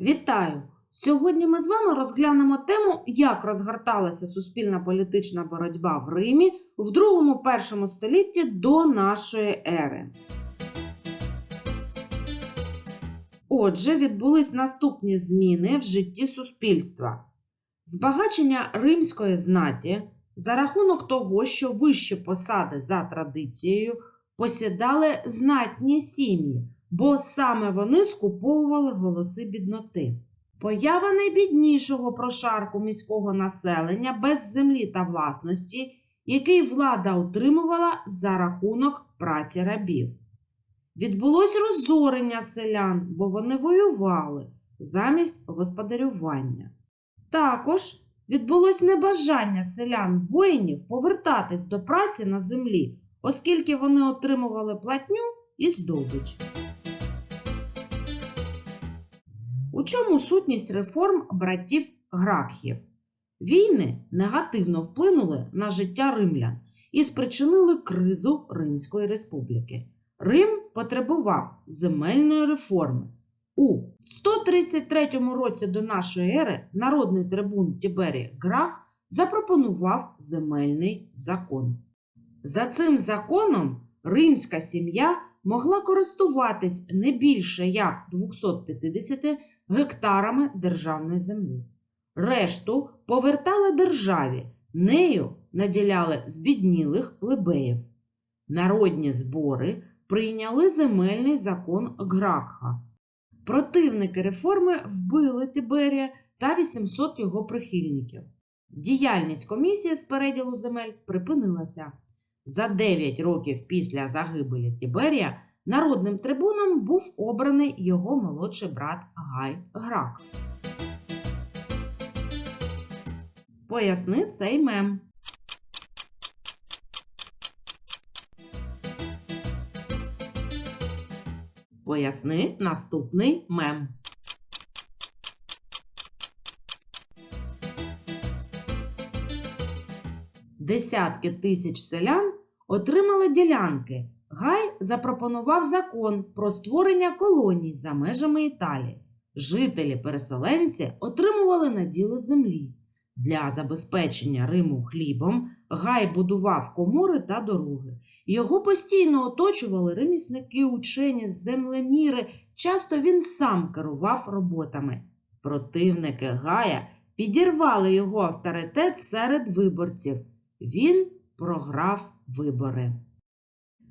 Вітаю! Сьогодні ми з вами розглянемо тему, як розгорталася суспільна політична боротьба в Римі в другому першому столітті до нашої ери. Отже, відбулись наступні зміни в житті суспільства. Збагачення римської знаті за рахунок того, що вищі посади за традицією посідали знатні сім'ї, бо саме вони скуповували голоси бідноти. Поява найбіднішого прошарку міського населення без землі та власності, який влада утримувала за рахунок праці рабів. Відбулось розорення селян, бо вони воювали замість господарювання. Також відбулось небажання селян воїнів повертатись до праці на землі, оскільки вони отримували платню і здобич. У чому сутність реформ братів Гракхів? Війни негативно вплинули на життя римлян і спричинили кризу Римської республіки. Рим потребував земельної реформи. У 133 році до нашої ери народний трибун Тіберій Грах запропонував земельний закон. За цим законом римська сім'я могла користуватись не більше як 250 гектарами державної землі. Решту повертали державі, нею наділяли збіднілих плебеїв. Народні збори прийняли земельний закон Гракха. Противники реформи вбили Тиберія та 800 його прихильників. Діяльність комісії з переділу земель припинилася. За 9 років після загибелі Тіберія народним трибуном був обраний його молодший брат Гай Грак. Поясни цей мем. Поясни наступний мем. Десятки тисяч селян отримали ділянки. Гай запропонував закон про створення колоній за межами Італії. Жителі-переселенці отримували наділи землі. Для забезпечення Риму хлібом Гай будував комори та дороги. Його постійно оточували ремісники, учені, землеміри. Часто він сам керував роботами. Противники Гая підірвали його авторитет серед виборців. Він програв вибори.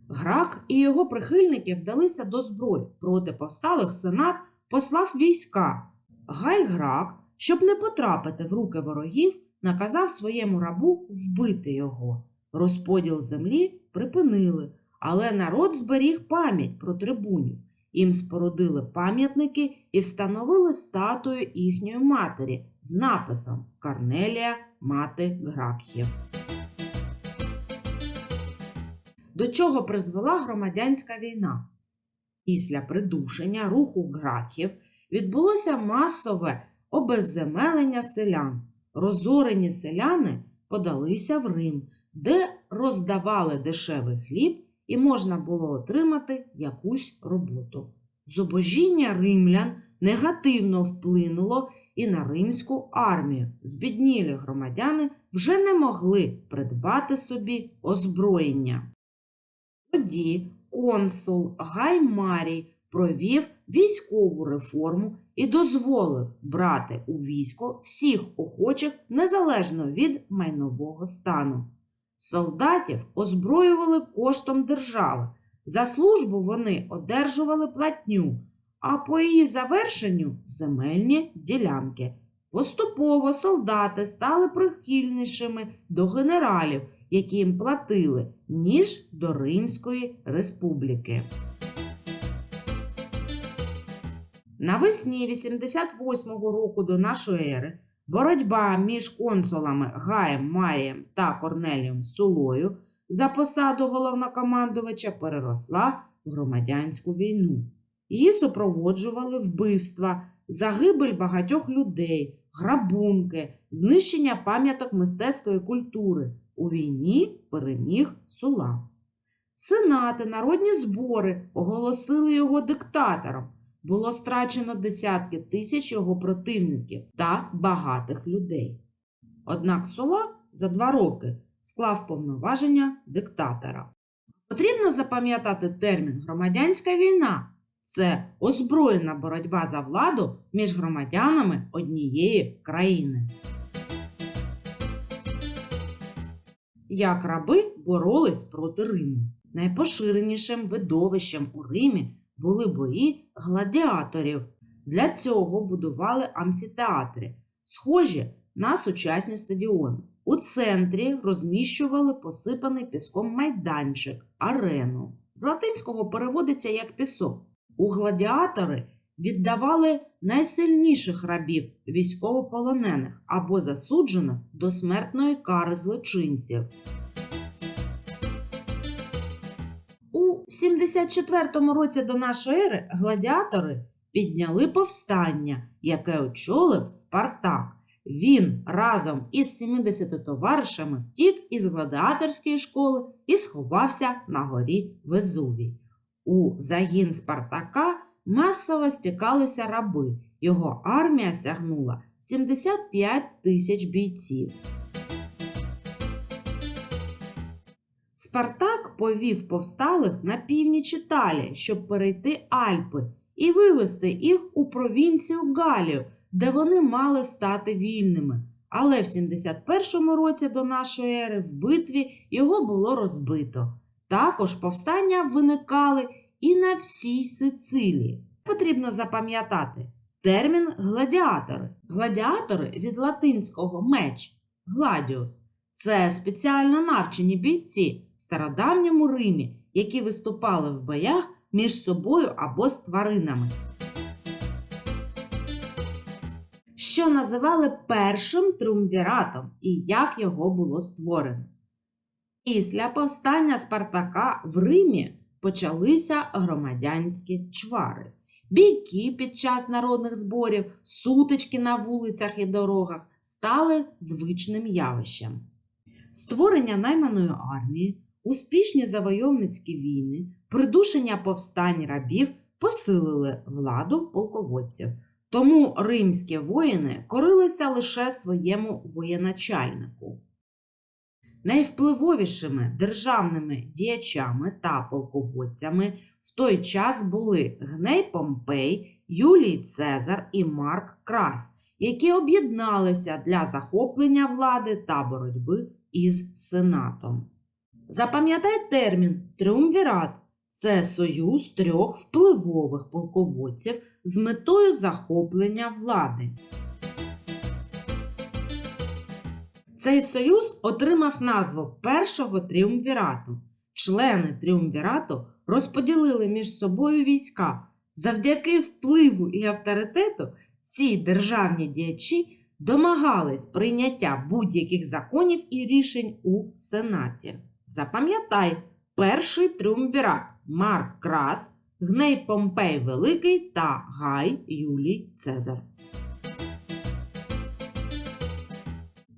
Грак і його прихильники вдалися до зброї. Проти повсталих сенат послав війська. Гай Грак, щоб не потрапити в руки ворогів, наказав своєму рабу вбити його. Розподіл землі припинили, але народ зберіг пам'ять про трибунів. Їм спорудили пам'ятники і встановили статую їхньої матері з написом Корнелія, мати Гракхів. До чого призвела громадянська війна? Після придушення руху граків відбулося масове обезземелення селян. Розорені селяни подалися в Рим, де роздавали дешевий хліб і можна було отримати якусь роботу. Зубожіння римлян негативно вплинуло і на римську армію. Збіднілі громадяни вже не могли придбати собі озброєння. Тоді консул Гай Марій провів військову реформу і дозволив брати у військо всіх охочих незалежно від майнового стану. Солдатів озброювали коштом держави. За службу вони одержували платню, а по її завершенню земельні ділянки. Поступово солдати стали прихильнішими до генералів, які їм платили, ніж до Римської республіки. Навесні 88-го року до нашої ери боротьба між консулами Гаєм Марієм та Корнелієм Сулою за посаду головнокомандувача переросла в громадянську війну. Її супроводжували вбивства, загибель багатьох людей, грабунки, знищення пам'яток мистецтва і культури. У війні переміг Сула. Сенати, народні збори оголосили його диктатором. було страчено десятки тисяч його противників та багатих людей. Однак Сула за два роки склав повноваження диктатора. Потрібно запам'ятати термін громадянська війна це озброєна боротьба за владу між громадянами однієї країни. Як раби боролись проти Риму. Найпоширенішим видовищем у Римі були бої гладіаторів. Для цього будували амфітеатри, схожі на сучасні стадіони. У центрі розміщували посипаний піском майданчик, арену. З латинського переводиться як пісок. У гладіатори віддавали найсильніших рабів військовополонених або засуджених до смертної кари злочинців. У 74 році до нашої ери гладіатори підняли повстання, яке очолив Спартак. Він разом із 70 товаришами втік із гладіаторської школи і сховався на горі Везувій. У загін Спартака масово стікалися раби. Його армія сягнула 75 тисяч бійців. Спартак повів повсталих на північ Італії, щоб перейти Альпи і вивести їх у провінцію Галію, де вони мали стати вільними. Але в 71 році до нашої ери в битві його було розбито. Також повстання виникали і на всій Сицилії. Потрібно запам'ятати термін гладіатори. Гладіатори від латинського меч гладіус. Це спеціально навчені бійці в стародавньому Римі, які виступали в боях між собою або з тваринами. Що називали першим трумвіратом і як його було створено. Після повстання Спартака в Римі почалися громадянські чвари. Бійки під час народних зборів, сутички на вулицях і дорогах стали звичним явищем. Створення найманої армії, успішні завойовницькі війни, придушення повстань рабів посилили владу полководців. Тому римські воїни корилися лише своєму воєначальнику. Найвпливовішими державними діячами та полководцями в той час були Гней Помпей, Юлій Цезар і Марк Крас, які об'єдналися для захоплення влади та боротьби із Сенатом. Запам'ятай термін тріумвірат це союз трьох впливових полководців з метою захоплення влади. Цей союз отримав назву Першого тріумвірату. Члени тріумвірату розподілили між собою війська. Завдяки впливу і авторитету ці державні діячі домагались прийняття будь-яких законів і рішень у Сенаті. Запам'ятай, перший тріумвірат Марк Крас, Гней Помпей Великий та Гай Юлій Цезар.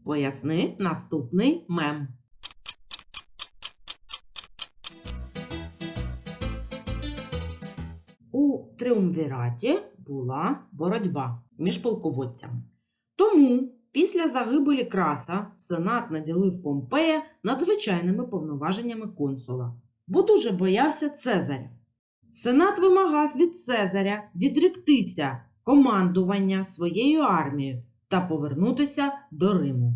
Поясни наступний мем. У тріумвіраті була боротьба між полководцями. Тому після загибелі краса Сенат наділив Помпея надзвичайними повноваженнями консула, бо дуже боявся Цезаря. Сенат вимагав від Цезаря відректися командування своєю армією та повернутися до Риму.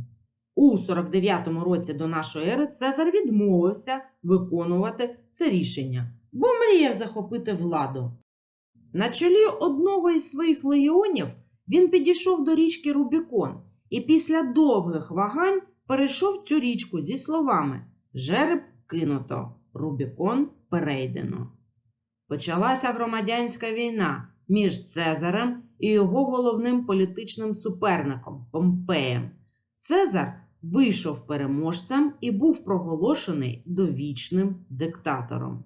У 49 році до нашої ери Цезар відмовився виконувати це рішення, бо мріяв захопити владу. На чолі одного із своїх легіонів він підійшов до річки Рубікон і після довгих вагань перейшов цю річку зі словами Жереб кинуто, Рубікон перейдено. Почалася громадянська війна між Цезарем і його головним політичним суперником Помпеєм. Цезар вийшов переможцем і був проголошений довічним диктатором.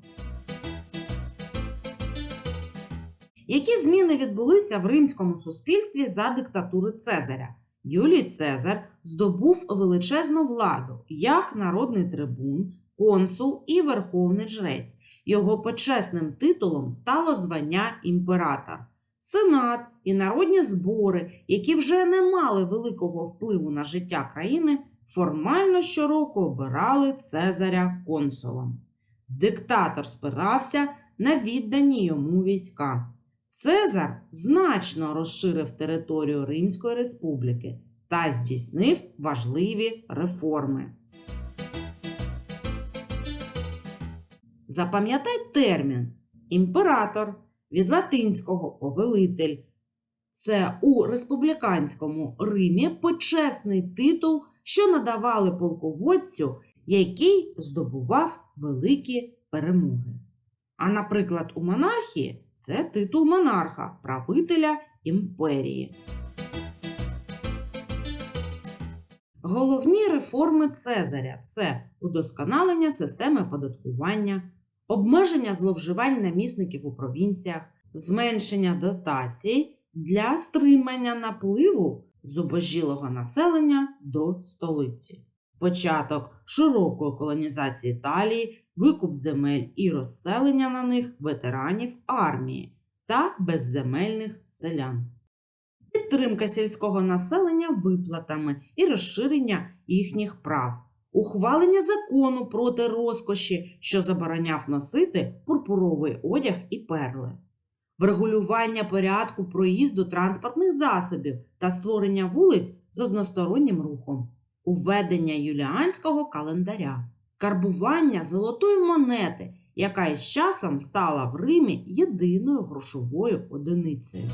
Які зміни відбулися в римському суспільстві за диктатури Цезаря? Юлій Цезар здобув величезну владу як народний трибун, консул і верховний жрець. Його почесним титулом стало звання імператор. Сенат і народні збори, які вже не мали великого впливу на життя країни, формально щороку обирали Цезаря консулом. Диктатор спирався на віддані йому війська. Цезар значно розширив територію Римської республіки та здійснив важливі реформи. Запам'ятай термін імператор від латинського повелитель. Це у республіканському Римі почесний титул, що надавали полководцю, який здобував великі перемоги. А, наприклад, у монархії це титул монарха, правителя імперії. Головні реформи Цезаря це удосконалення системи оподаткування, обмеження зловживань намісників у провінціях, зменшення дотацій для стримання напливу зубожілого населення до столиці, початок широкої колонізації Італії, викуп земель і розселення на них ветеранів армії та безземельних селян. Підтримка сільського населення виплатами і розширення їхніх прав, ухвалення закону проти розкоші, що забороняв носити пурпуровий одяг і перли, врегулювання порядку проїзду транспортних засобів та створення вулиць з одностороннім рухом, уведення юліанського календаря, карбування золотої монети, яка із часом стала в Римі єдиною грошовою одиницею.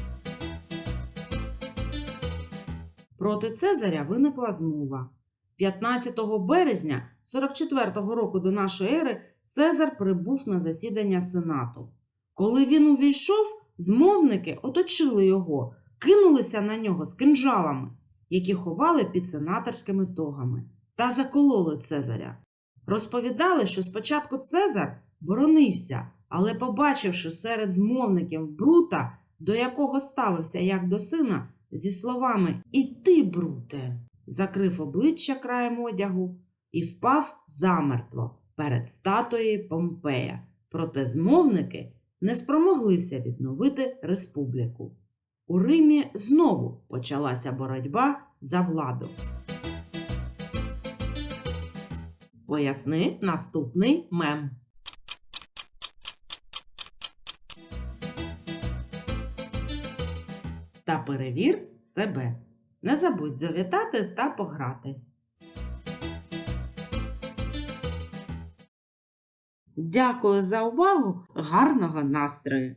Проти Цезаря виникла змова. 15 березня 44-го року до нашої ери Цезар прибув на засідання Сенату. Коли він увійшов, змовники оточили його, кинулися на нього з кинджалами, які ховали під сенаторськими тогами, та закололи Цезаря. Розповідали, що спочатку Цезар боронився, але, побачивши серед змовників брута, до якого ставився як до сина, зі словами І ти, бруте, закрив обличчя краєм одягу і впав замертво перед статуєю Помпея. Проте змовники не спромоглися відновити республіку. У Римі знову почалася боротьба за владу. Поясни наступний мем. Та перевір себе. Не забудь завітати та пограти. Дякую за увагу! Гарного настрою!